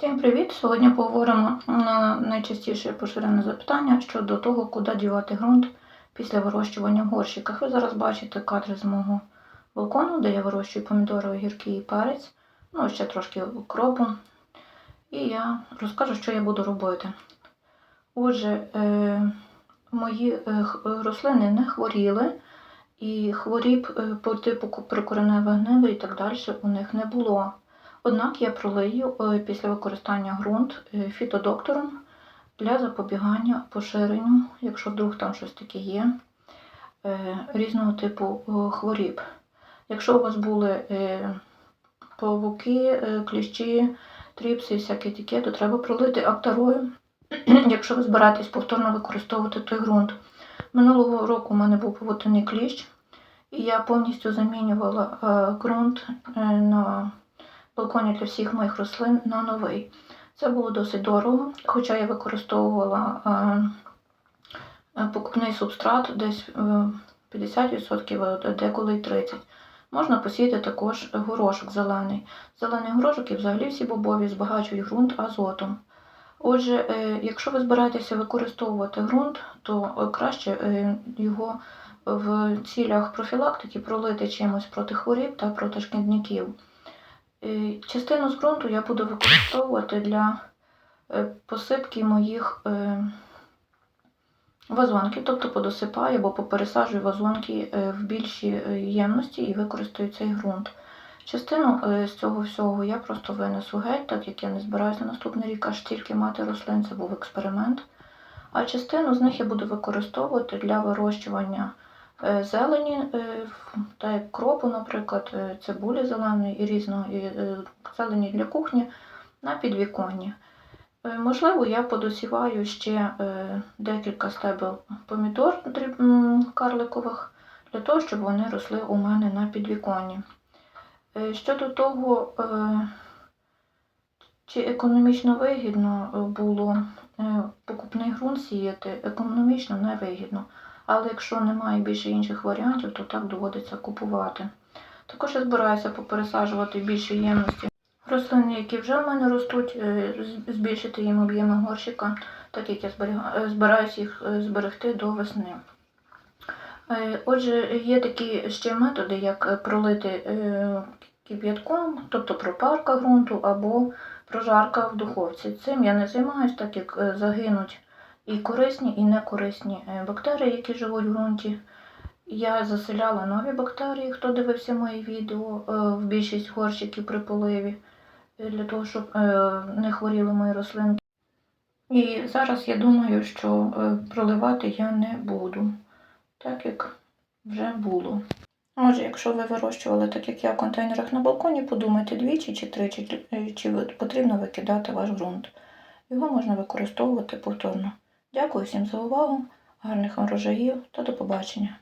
Всім привіт! Сьогодні поговоримо на найчастіше поширене запитання щодо того, куди дівати ґрунт після вирощування в горщиках. Ви зараз бачите кадри з мого балкону, де я вирощую помідори, огірки і перець, ну ще трошки укропу. І я розкажу, що я буду робити. Отже, е, мої е, рослини не хворіли, і хворіб е, по типу прикореневої гниви і так далі у них не було. Однак я пролию е, після використання ґрунт е, фітодоктором для запобігання поширенню, якщо вдруг там щось таке є, е, різного типу хворіб. Якщо у вас були павуки, кліщі, тріпси і всяке таке, то треба пролити акторою, якщо ви збираєтесь повторно використовувати той ґрунт. Минулого року у мене був павутинний кліщ, і я повністю замінювала ґрунт на балконі для всіх моїх рослин на новий. Це було досить дорого, хоча я використовувала е, е, покупний субстрат десь е, 50%, а деколи й 30%. Можна посіяти також горошок зелений. Зелений горошок і взагалі всі бобові збагачують ґрунт азотом. Отже, е, якщо ви збираєтеся використовувати ґрунт, то е, краще е, його в цілях профілактики пролити чимось проти хворіб та проти шкідників. Е, Частину з ґрунту я буду використовувати для е, посипки моїх е, вазонків, тобто подосипаю або попересаджую вазонки в більші ємності і використаю цей ґрунт. Частину з цього всього я просто винесу геть, так як я не збираюся на наступний рік аж тільки мати рослин, це був експеримент. А частину з них я буду використовувати для вирощування зелені, в- та як кропу, наприклад, е, цибулі зеленої і різної е, зелені для кухні на підвіконні. Е, Можливо, я подосіваю ще декілька стебел помідор карликових для того, щоб вони росли у мене на підвіконні. Щодо того, чи економічно вигідно було покупний ґрунт сіяти, економічно не вигідно. Але якщо немає більше інших варіантів, то так доводиться купувати. Також я збираюся попересаджувати більше ємності рослини, які вже в мене ростуть, е, збільшити їм об'єми горщика, так як я е, збираюся їх е, зберегти до весни. Отже, є такі ще методи, як пролити кип'ятком, тобто пропарка ґрунту або прожарка в духовці. Цим я не займаюся, так як загинуть і корисні, і некорисні е, бактерії, які живуть в ґрунті. Я заселяла нові бактерії, хто дивився мої відео е, в більшість горщиків при поливі, е, для того, щоб не хворіли мої рослинки. І зараз я думаю, що проливати я не буду, так як вже було. Отже, якщо ви вирощували так, як я в контейнерах на балконі, подумайте двічі чи тричі, чи- потрібно викидати ваш ґрунт. Його можна використовувати повторно. Дякую всім за увагу, гарних вам рожаїв та до побачення.